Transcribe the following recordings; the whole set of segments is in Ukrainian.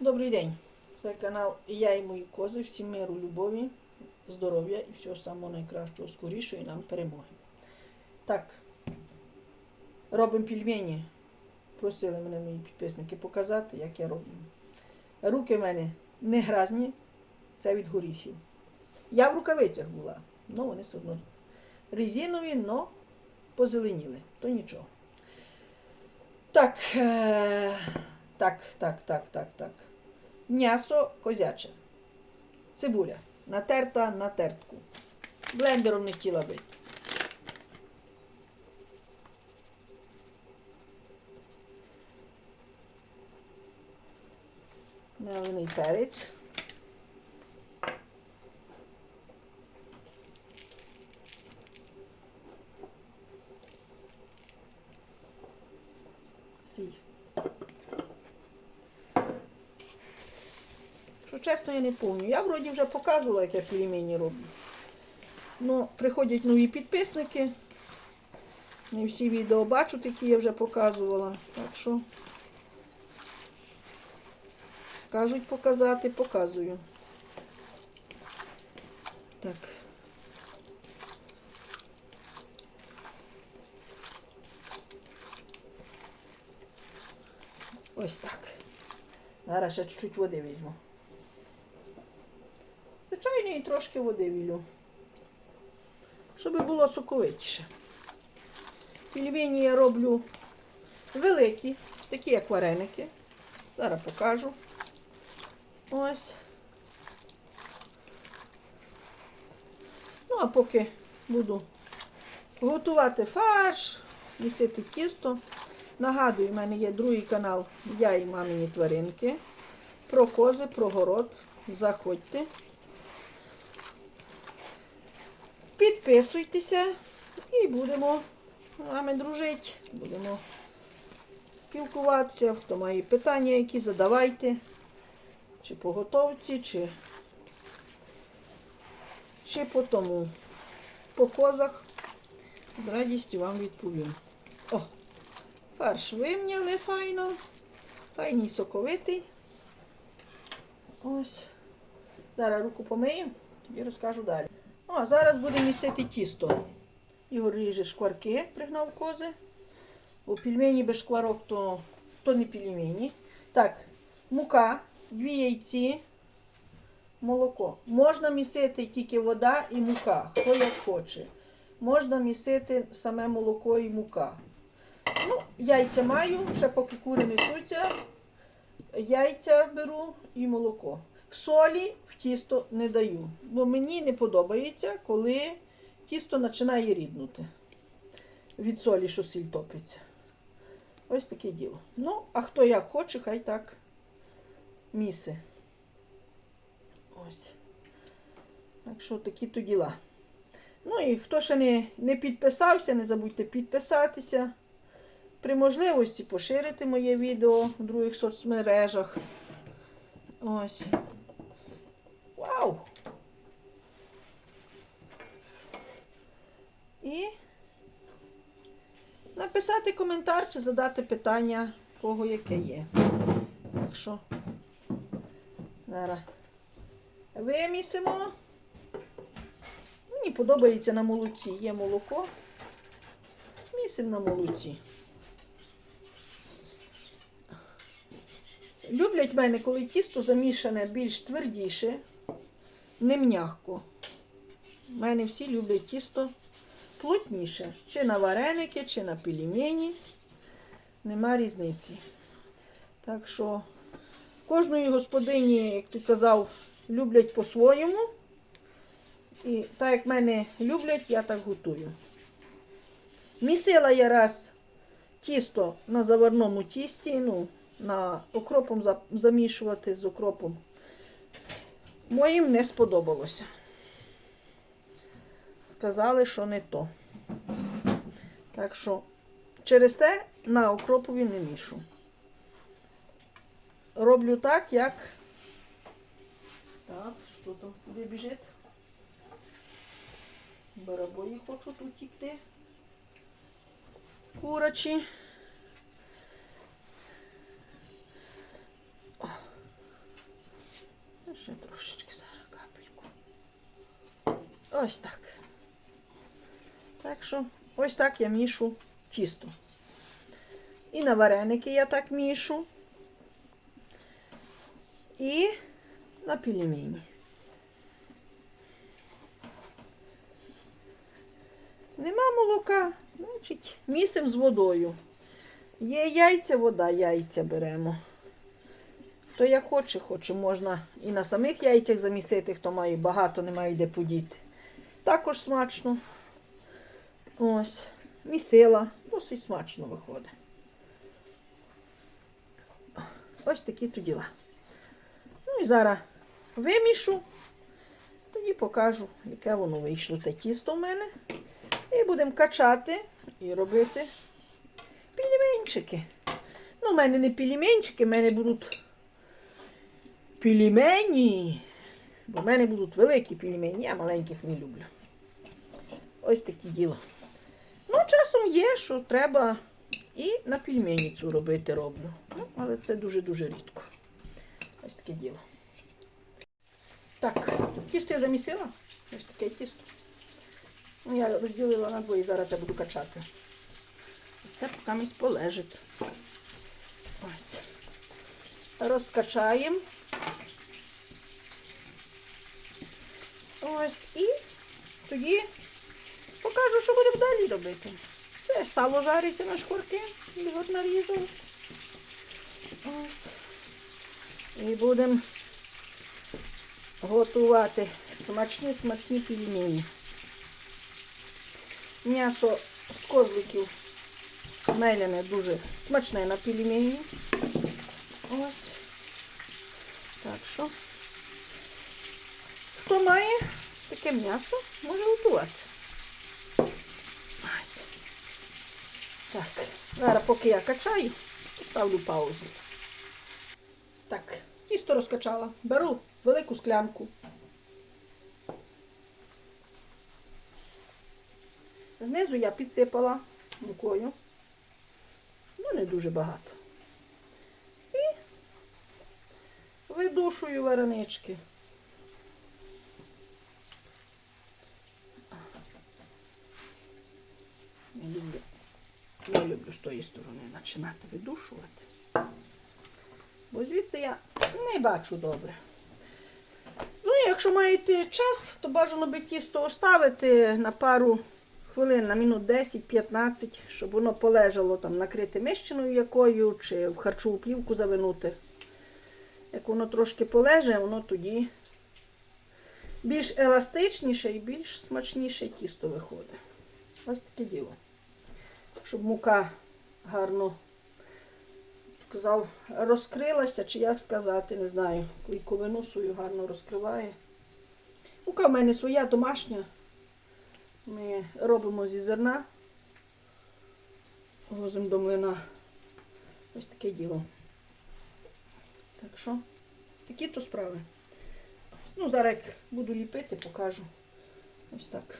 Добрий день. Це канал Я і мої кози. Всім миру, любові, здоров'я і всього самого найкращого, скорішої нам перемоги. Так, робимо пельмені. Просили мене мої підписники показати, як я роблю. Руки в мене не гразні, це від горіхів. Я в рукавицях була, ну вони все одно резинові, але позеленіли, то нічого. Так, е- так, так, так, так, так. М'ясо козяче. Цибуля. Натерта на тертку. Блендером не хотіла бити. Мелений перець. Сіль. Що чесно, я не пам'ятаю. Я вроді вже показувала, як я пельмені роблю. Ну, приходять нові підписники. Не всі відео бачать, які я вже показувала. Так що кажуть показати, показую. Так. Ось так. Зараз ще чуть-чуть води візьму. Звичайно, і трошки води вілю. Щоб було соковитіше. Пельмені я роблю великі, такі як вареники. Зараз покажу. Ось. Ну, а поки буду готувати фарш, місити тісто. Нагадую, в мене є другий канал Я і мамині тваринки. Про кози, про город. Заходьте. Підписуйтеся і будемо з вами дружити. Будемо спілкуватися. Хто має питання, які задавайте. Чи по готовці, чи, чи по тому. По козах. З радістю вам відповім. О! Фарш вимняли файно. Файний соковитий. Ось. Зараз руку помию, тоді розкажу далі. А зараз будемо місити тісто. Ігор ріже шкварки, пригнав кози. Бо пельмені без шкварок то, то не пельмені. Так, мука, дві яйці, молоко. Можна місити тільки вода і мука, хто як хоче. Можна місити саме молоко і мука. Ну, яйця маю, ще поки кури несуться. Яйця беру і молоко. Солі тісто не даю, бо мені не подобається, коли тісто починає ріднути. Від солі, що сіль топиться. Ось таке діло. Ну, а хто як хоче, хай так міси. Ось. Так що такі то діла. Ну і хто ще не, не підписався, не забудьте підписатися. При можливості поширити моє відео в других соцмережах. Ось. Вау! І написати коментар чи задати питання, кого яке є. Так що зараз вимісимо. Мені подобається на молоці. Є молоко. Місимо на молоці. Люблять мене, коли тісто замішане більш твердіше, не м'яко. У мене всі люблять тісто плотніше. Чи на вареники, чи на пельмені. Нема різниці. Так що кожної господині, як ти казав, люблять по-своєму. І так як мене люблять, я так готую. Місила я раз тісто на заварному тісті, ну, на окропом замішувати з окропом. Моїм не сподобалося сказали, що не то. Так що, через те на окропові не мішу. Роблю так, як. Так, що там куди біжить? Барабої тут утікти. Курачі. Ще трошечки зараз капельку. Ось так. Так що ось так я мішу тісто. І на вареники я так мішу. І на пельмені. Нема молока, значить, місимо з водою. Є яйця, вода, яйця беремо. Хто як хоче, хоче, можна і на самих яйцях замісити, хто має багато, не має де подіти. Також смачно. Ось, місила, досить смачно виходить. Ось такі то діла. Ну і зараз вимішу, тоді покажу, яке воно вийшло те тісто в мене. І будемо качати і робити пельменчики. Ну, в мене не пельменчики, в мене будуть пельмені. Бо в мене будуть великі пельмені, я маленьких не люблю. Ось такі діло. Є, що треба і на пельмені цю робити роблю. Ну, але це дуже-дуже рідко. Ось таке діло. Так, тісто я замісила. Ось таке тісто. Ну, я розділила на двоє, зараз я буду качати. Це поки полежить. Ось. Розкачаємо. Ось і тоді покажу, що будемо далі робити. Це сало жариться на шкурки, його нарізав. Ось. І будемо готувати смачні смачні пельмені. М'ясо з козликів меляне дуже смачне на пельмені. Ось. Так що, хто має таке м'ясо, може готувати. Ось. Так, зараз поки я качаю, ставлю паузу. Так, тісто розкачала. Беру велику склянку. Знизу я підсипала мукою. Ну, не дуже багато. І видушую варенички. Не люблю, не люблю з тої сторони починати видушувати. Бо звідси я не бачу добре. Ну, якщо маєте час, то бажано би тісто оставити на пару хвилин, на минут 10-15, щоб воно полежало там накрите мищиною якою, чи в харчову плівку завинути. Як воно трошки полеже, воно тоді більш еластичніше і більш смачніше тісто виходить. Ось таке діло. Щоб мука гарно казав, розкрилася, чи як сказати, не знаю, клейковину свою гарно розкриває. Мука в мене своя домашня. Ми робимо зі зерна, возимо до млина. Ось таке діло. Так що, такі то справи. Ну, зараз як буду ліпити, покажу. Ось так.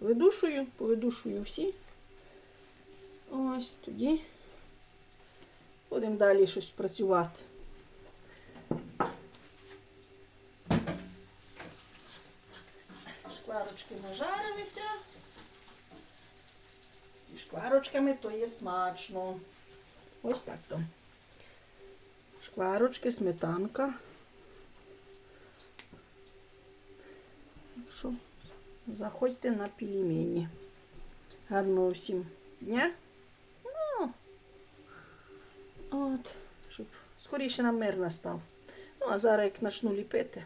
Видушую, повидушую всі. Ось тоді. Будемо далі щось працювати. Шкварочки нажарилися. І шкварочками то є смачно. Ось так то. Шкварочки, сметанка. Заходьте на пельмені. Гарного всім дня. Ну, от, щоб скоріше нам мир настав. Ну, а зараз як почну ліпити,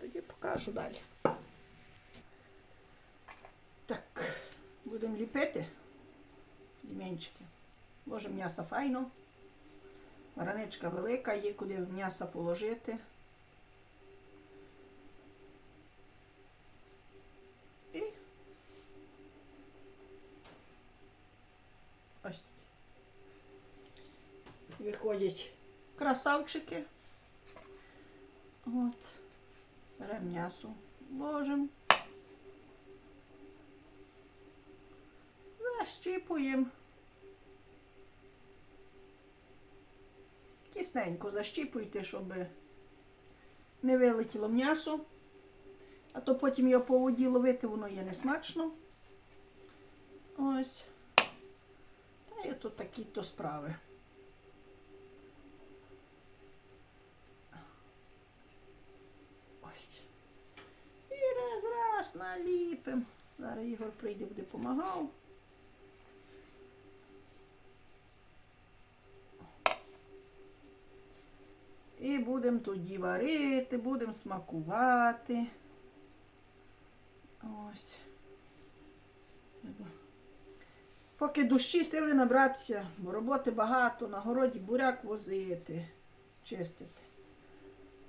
тоді покажу далі. Так, будемо ліпити ліменчики. Боже, м'ясо файно. Вараничка велика, є куди м'ясо положити. І ось такі. Виходять красавчики. От. Беремо м'ясо, ложимо. Защіпуємо. Тісненько защіпуйте, щоб не вилетіло м'ясо. А то потім його по воді ловити, воно є несмачно. Ось. Та й тут такі то справи. Ось. І раз, раз наліпим. Зараз Ігор прийде, буде допомагав. І будемо тоді варити, будемо смакувати. Ось. Поки дощі сили набратися, бо роботи багато, на городі буряк возити, чистити.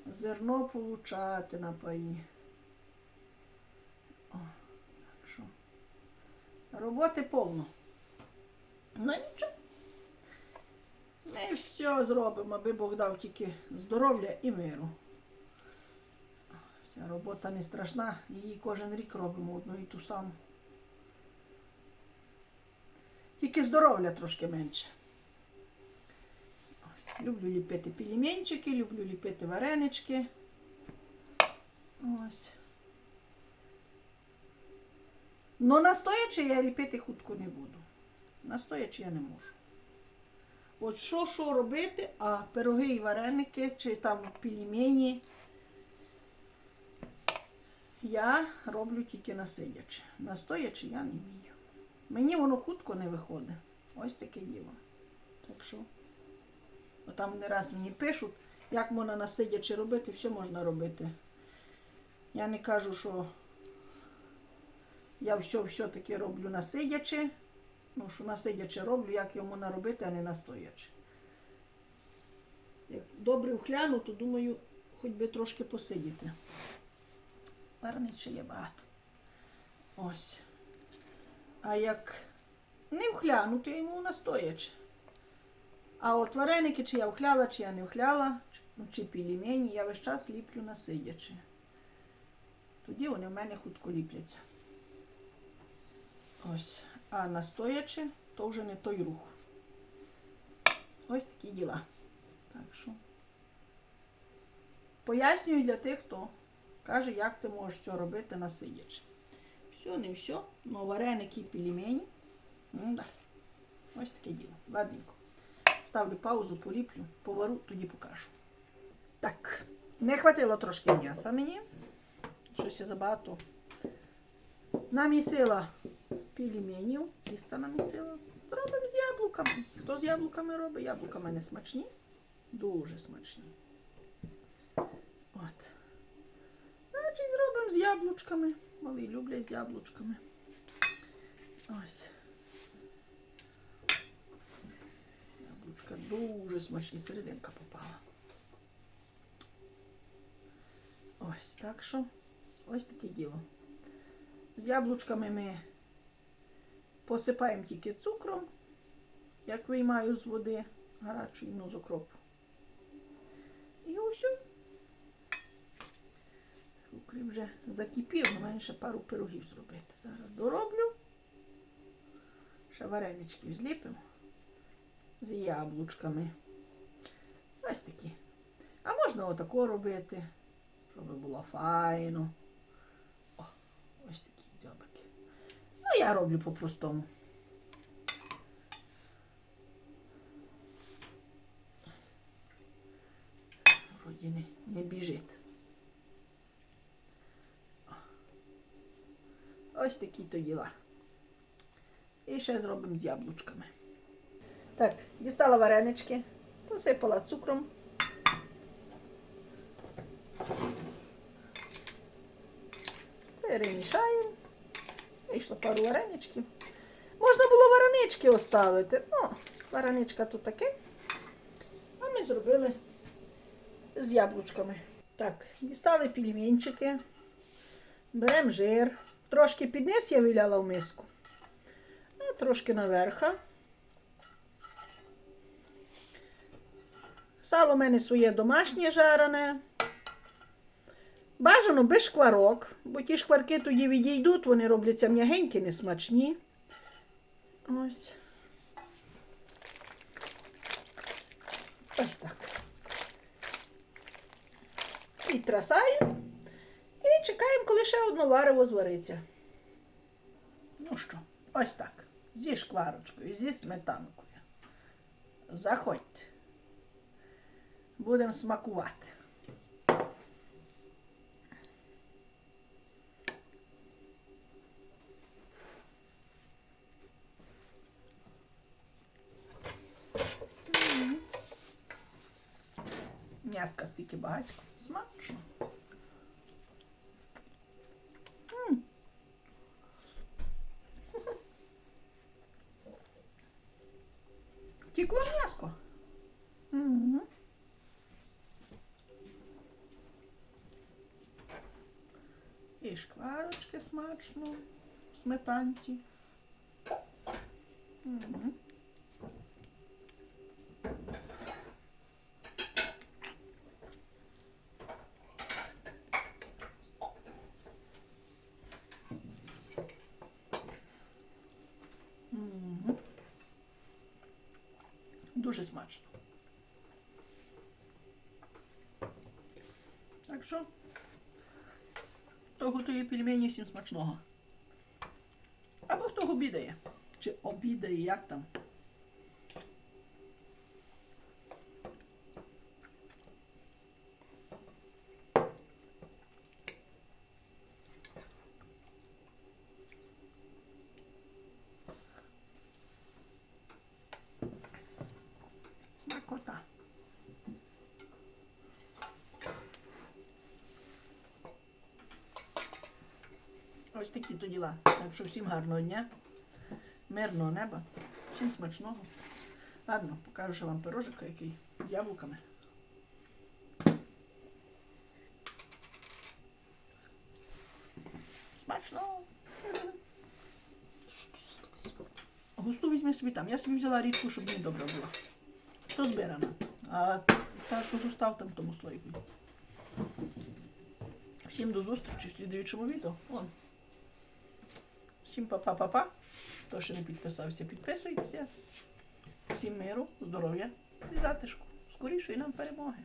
Зерно получати на паї. О, так що. Роботи повно. Ну нічого. Ми все зробимо, аби Бог дав тільки здоров'я і миру. Вся робота не страшна, її кожен рік робимо одну і ту саму. Тільки здоров'я трошки менше. Ось, люблю ліпити пельменчики, люблю ліпити варенички. Ось. Ну, настоячи я ліпити хутко не буду. Настоячи я не можу. От що що робити, а пироги і вареники, чи там пельмені, я роблю тільки насидячи. Настоячи я не вмію. Мені воно хутко не виходить. Ось таке діло. Так що, там не раз мені пишуть, як можна насидячи робити, все можна робити. Я не кажу, що я все все-таки роблю насидячи. Ну, що насидячи роблю, як його можна робити, а не настоячи. Як добре вхляну, то думаю, хоч би трошки посидіти. Ще є багато. Ось. А як не вхляну, то я йому настоячи. А от вареники, чи я вхляла, чи я не вхляла, чи- ну, чи пельмені, я весь час ліплю насидячи. Тоді вони в мене хутко ліпляться. Ось. А настоячи, то вже не той рух. Ось такі діла. Так що. Пояснюю для тих, хто каже, як ти можеш це робити насидячи. Все, не все. Но вареники пельмені. М-да. Ось таке діло. Ладненько. Ставлю паузу, поліплю, повару, тоді покажу. Так, не хватило трошки м'яса мені. Щось я забагато. Намісила пельменів, тіста намісила. Зробимо з яблуками. Хто з яблуками робить? Яблука в мене смачні. Дуже смачні. От. Значить, зробимо з яблучками. Малі люблять з яблучками. Ось. Яблучка дуже смачні, серединка попала. Ось так що. Ось таке діло. З яблучками ми посипаємо тільки цукром, як виймаю з води гарячої, ну, з окропу. І ось. Укріп вже закипів, у мене пару пирогів зробити. Зараз дороблю. Ще вареничків зліпимо з яблучками. Ось такі. А можна отако робити, щоб було файно. О, ось такі дзьобики. Ну, я роблю по-простому. Вроді не, не біжить. Ось такі то діла. І ще зробимо з яблучками. Так, дістала варенички, посипала цукром. Перемішаємо. Вийшло пару вареничків. Можна було варенички оставити. Ну, вареничка тут таке. А ми зробили з яблучками. Так, дістали пельменчики. Беремо жир. Трошки підниз я виляла в миску, а трошки наверха. Сало в мене своє домашнє жарене. Бажано без шкварок, бо ті шкварки тоді відійдуть, вони робляться м'ягенькі, несмачні. Ось. Ось так. І трасаю. І і чекаємо, коли ще одно варево звариться. Ну що, ось так. Зі шкварочкою, зі сметанкою. Заходьте. Будемо смакувати. М'яска стільки багатько. Смачно. Тікло м'яско. І шкварочки смачно сметанці. Мгм. Мгм. Дуже смачно. Так що, хто готує пельмені, всім смачного. Або хто обідає. Чи обідає, як там. Ось такі то діла. Так що всім гарного дня, мирного неба, всім смачного. Ладно, покажу ще вам пирожика, який з яблуками. Смачно. Густу візьми собі там. Я собі взяла рідку, щоб мені добре було. То збирана. А та, що зустав там тому слойку. Всім до зустрічі в слідуючому відео. Всім па-па-па-па. Хто ще не підписався, підписуйтеся. Всім миру, здоров'я і затишку. Скорішої нам перемоги.